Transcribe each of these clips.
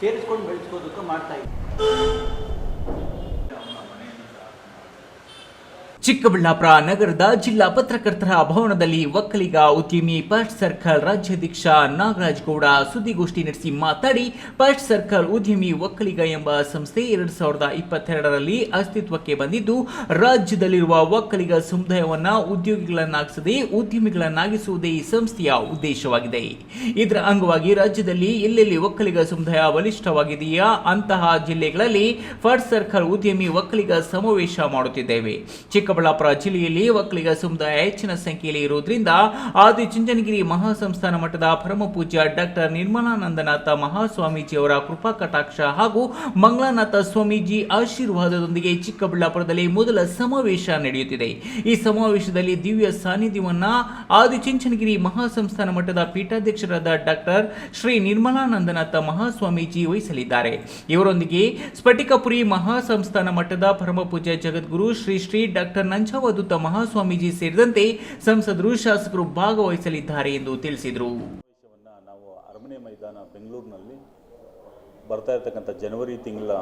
ಸೇರಿಸ್ಕೊಂಡು ಬೆಳೆಸ್ಕೋದಕ್ಕೆ ಮಾಡ್ತಾ ಇದ್ದೀವಿ ಚಿಕ್ಕಬಳ್ಳಾಪುರ ನಗರದ ಜಿಲ್ಲಾ ಪತ್ರಕರ್ತರ ಭವನದಲ್ಲಿ ಒಕ್ಕಲಿಗ ಉದ್ಯಮಿ ಪಸ್ಟ್ ಸರ್ಕಲ್ ರಾಜ್ಯಾಧ್ಯಕ್ಷ ನಾಗರಾಜ್ ಗೌಡ ಸುದ್ದಿಗೋಷ್ಠಿ ನಡೆಸಿ ಮಾತಾಡಿ ಫಸ್ಟ್ ಸರ್ಕಲ್ ಉದ್ಯಮಿ ಒಕ್ಕಲಿಗ ಎಂಬ ಸಂಸ್ಥೆ ಎರಡ್ ಸಾವಿರದ ಇಪ್ಪತ್ತೆರಡರಲ್ಲಿ ಅಸ್ತಿತ್ವಕ್ಕೆ ಬಂದಿದ್ದು, ರಾಜ್ಯದಲ್ಲಿರುವ ಒಕ್ಕಲಿಗ ಸಮುದಾಯವನ್ನು ಉದ್ಯೋಗಿಗಳನ್ನಾಗಿಸದೆ ಉದ್ಯಮಿಗಳನ್ನಾಗಿಸುವುದೇ ಈ ಸಂಸ್ಥೆಯ ಉದ್ದೇಶವಾಗಿದೆ. ಇದರ ಅಂಗವಾಗಿ ರಾಜ್ಯದಲ್ಲಿ ಎಲ್ಲೆಲ್ಲಿ ಒಕ್ಕಲಿಗ ಸಮುದಾಯ ಬಲಿಷ್ಠವಾಗಿದೆಯಾ, ಅಂತಹ ಜಿಲ್ಲೆಗಳಲ್ಲಿ ಫಸ್ಟ್ ಸರ್ಕಲ್ ಉದ್ಯಮಿ ಒಕ್ಕಲಿಗ ಸಮಾವೇಶ ಮಾಡುತ್ತಿದ್ದೇವೆ. ಚಿಕ್ಕಬಳ್ಳಾಪುರ ಜಿಲ್ಲೆಯಲ್ಲಿ ಒಕ್ಕಲಿಗ ಸಮುದಾಯ ಹೆಚ್ಚಿನ ಸಂಖ್ಯೆಯಲ್ಲಿ ಇರುವುದರಿಂದ ಆದಿಚುಂಚನಗಿರಿ ಮಹಾಸಂಸ್ಥಾನ ಮಠದ ಪರಮಪೂಜ್ಯ ಡಾಕ್ಟರ್ ನಿರ್ಮಲಾನಂದನಾಥ ಮಹಾಸ್ವಾಮೀಜಿ ಅವರ ಕೃಪಾ ಕಟಾಕ್ಷ ಹಾಗೂ ಮಂಗಳಾನಾಥ ಸ್ವಾಮೀಜಿ ಆಶೀರ್ವಾದದೊಂದಿಗೆ ಚಿಕ್ಕಬಳ್ಳಾಪುರದಲ್ಲಿ ಮೊದಲ ಸಮಾವೇಶ ನಡೆಯುತ್ತಿದೆ. ಈ ಸಮಾವೇಶದಲ್ಲಿ ದಿವ್ಯ ಸಾನ್ನಿಧ್ಯವನ್ನ ಆದಿಚುಂಚನಗಿರಿ ಮಹಾಸಂಸ್ಥಾನ ಮಠದ ಪೀಠಾಧ್ಯಕ್ಷರಾದ ಡಾಕ್ಟರ್ ಶ್ರೀ ನಿರ್ಮಲಾನಂದನಾಥ ಮಹಾಸ್ವಾಮೀಜಿ ವಹಿಸಲಿದ್ದಾರೆ. ಇವರೊಂದಿಗೆ ಸ್ಫಟಿಕಪುರಿ ಮಹಾಸಂಸ್ಥಾನ ಮಠದ ಪರಮಪೂಜ್ಯ ಜಗದ್ಗುರು ಶ್ರೀ ಶ್ರೀ ಡಾಕ್ಟರ್ ನಂಜಾವಧೂತ ಮಹಾಸ್ವಾಮೀಜಿ ಸೇರಿದಂತೆ ಸಂಸದರು ಶಾಸಕರು ಭಾಗವಹಿಸಲಿದ್ದಾರೆ ಎಂದು ತಿಳಿಸಿದರು. ನಾವು ಅರಮನೆ ಮೈದಾನ ಬೆಂಗಳೂರಿನಲ್ಲಿ ಬರ್ತಾ ಇರತಕ್ಕಂಥ ಜನವರಿ ತಿಂಗಳ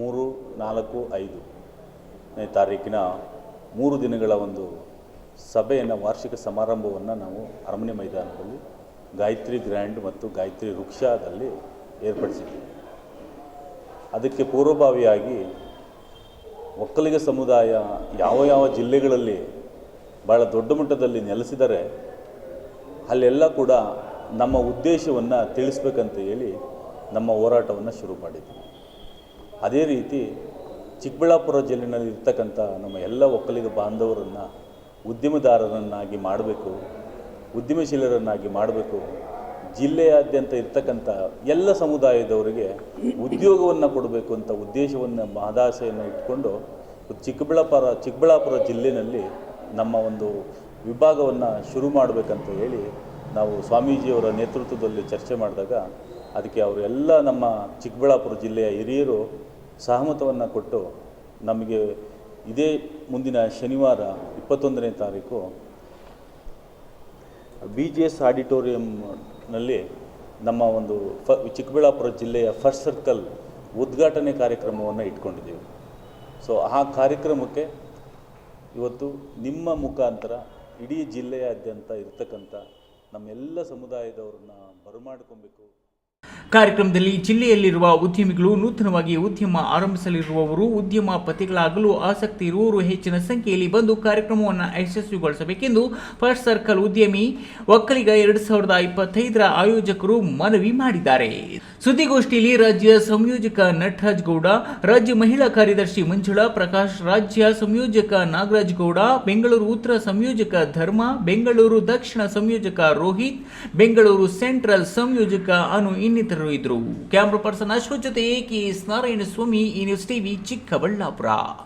ಮೂರು, ನಾಲ್ಕು, ಐದು ತಾರೀಕಿನ ಮೂರು ದಿನಗಳ ಒಂದು ಸಭೆಯನ್ನು, ವಾರ್ಷಿಕ ಸಮಾರಂಭವನ್ನು ನಾವು ಅರಮನೆ ಮೈದಾನದಲ್ಲಿ ಗಾಯತ್ರಿ ಗ್ರ್ಯಾಂಡ್ ಮತ್ತು ಗಾಯತ್ರಿ ವೃಕ್ಷದಲ್ಲಿ ಏರ್ಪಡಿಸಿದ್ದೀವಿ ಅದಕ್ಕೆ ಪೂರ್ವಭಾವಿಯಾಗಿ ಒಕ್ಕಲಿಗ ಸಮುದಾಯ ಯಾವ ಯಾವ ಜಿಲ್ಲೆಗಳಲ್ಲಿ ಭಾಳ ದೊಡ್ಡ ಮಟ್ಟದಲ್ಲಿ ನೆಲೆಸಿದರೆ ಅಲ್ಲೆಲ್ಲ ಕೂಡ ನಮ್ಮ ಉದ್ದೇಶವನ್ನು ತಿಳಿಸ್ಬೇಕಂತ ಹೇಳಿ ನಮ್ಮ ಹೋರಾಟವನ್ನು ಶುರು ಮಾಡಿದ್ವಿ. ಅದೇ ರೀತಿ ಚಿಕ್ಕಬಳ್ಳಾಪುರ ಜಿಲ್ಲೆಯಲ್ಲಿ ಇರ್ತಕ್ಕಂಥ ನಮ್ಮ ಎಲ್ಲ ಒಕ್ಕಲಿಗ ಬಾಂಧವರನ್ನು, ಉದ್ಯಮದಾರರನ್ನಾಗಿ ಮಾಡಬೇಕು, ಉದ್ಯಮಶೀಲರನ್ನಾಗಿ ಮಾಡಬೇಕು ಜಿಲ್ಲೆಯಾದ್ಯಂತ ಇರ್ತಕ್ಕಂಥ ಎಲ್ಲ ಸಮುದಾಯದವರಿಗೆ ಉದ್ಯೋಗವನ್ನು ಕೊಡಬೇಕು ಅಂತ ಉದ್ದೇಶವನ್ನು ಮಹದಾಸೆಯನ್ನು ಇಟ್ಕೊಂಡು ಚಿಕ್ಕಬಳ್ಳಾಪುರ ಚಿಕ್ಕಬಳ್ಳಾಪುರ ಜಿಲ್ಲೆಯಲ್ಲಿ ನಮ್ಮ ಒಂದು ವಿಭಾಗವನ್ನು ಶುರು ಮಾಡಬೇಕಂತ ಹೇಳಿ ನಾವು ಸ್ವಾಮೀಜಿಯವರ ನೇತೃತ್ವದಲ್ಲಿ ಚರ್ಚೆ ಮಾಡಿದಾಗ ಅದಕ್ಕೆ ಅವರೆಲ್ಲ ನಮ್ಮ ಚಿಕ್ಕಬಳ್ಳಾಪುರ ಜಿಲ್ಲೆಯ ಹಿರಿಯರು ಸಹಮತವನ್ನು ಕೊಟ್ಟು ನಮಗೆ ಇದೇ ಮುಂದಿನ ಶನಿವಾರ ಇಪ್ಪತ್ತೊಂದನೇ ತಾರೀಕು ಬಿ ಜಿ ಎಸ್ ಆಡಿಟೋರಿಯಂನಲ್ಲಿ ನಮ್ಮ ಒಂದು ಫ, ಚಿಕ್ಕಬಳ್ಳಾಪುರ ಜಿಲ್ಲೆಯ ಫಸ್ಟ್ ಸರ್ಕಲ್ ಉದ್ಘಾಟನೆ ಕಾರ್ಯಕ್ರಮವನ್ನು ಇಟ್ಕೊಂಡಿದ್ದೀವಿ. ಸೊ ಆ ಕಾರ್ಯಕ್ರಮಕ್ಕೆ ಇವತ್ತು ನಿಮ್ಮ ಮುಖಾಂತರ ಇಡೀ ಜಿಲ್ಲೆಯಾದ್ಯಂತ ಇರ್ತಕ್ಕಂಥ ನಮ್ಮೆಲ್ಲ ಸಮುದಾಯದವ್ರನ್ನ ಬರಮಾಡ್ಕೊಬೇಕು ಕಾರ್ಯಕ್ರಮದಲ್ಲಿ ಜಿಲ್ಲೆಯಲ್ಲಿರುವ ಉದ್ಯಮಿಗಳು ನೂತನವಾಗಿ ಉದ್ಯಮ ಆರಂಭಿಸಲಿರುವವರು, ಉದ್ಯಮ ಪತಿಗಳಾಗಲು ಆಸಕ್ತಿ ಇರುವವರು ಹೆಚ್ಚಿನ ಸಂಖ್ಯೆಯಲ್ಲಿ ಬಂದು ಕಾರ್ಯಕ್ರಮವನ್ನು ಯಶಸ್ವಿಗೊಳಿಸಬೇಕೆಂದು ಫಸ್ಟ್ ಸರ್ಕಲ್ ಉದ್ಯಮಿ ಒಕ್ಕಲಿಗ ಎರಡು ಸಾವಿರದ ಇಪ್ಪತ್ತೈದರ ಆಯೋಜಕರು ಮನವಿ ಮಾಡಿದ್ದಾರೆ. ಸುದ್ದಿಗೋಷ್ಠಿಯಲ್ಲಿ ರಾಜ್ಯ ಸಂಯೋಜಕ ನಟರಾಜ್ ಗೌಡ ರಾಜ್ಯ ಮಹಿಳಾ ಕಾರ್ಯದರ್ಶಿ ಮಂಜುಳಾ, ಪ್ರಕಾಶ್ ರಾಜ್ಯ ಸಂಯೋಜಕ ನಾಗರಾಜ್ ಗೌಡ ಬೆಂಗಳೂರು ಉತ್ತರ ಸಂಯೋಜಕ ಧರ್ಮ, ಬೆಂಗಳೂರು ದಕ್ಷಿಣ ಸಂಯೋಜಕ ರೋಹಿತ್, ಬೆಂಗಳೂರು ಸೆಂಟ್ರಲ್ ಸಂಯೋಜಕ ಅನು ಇನ್ನಿತರರು ಇದ್ದರು ಕ್ಯಾಮ್ರಾ ಪರ್ಸನ್ ಅಶ್ವಥ್ ಜೊತೆ ಕೆ ಎಸ್ ನಾರಾಯಣ ಸ್ವಾಮಿ ಈ ನ್ಯೂಸ್ ಟಿವಿ ಚಿಕ್ಕಬಳ್ಳಾಪುರ.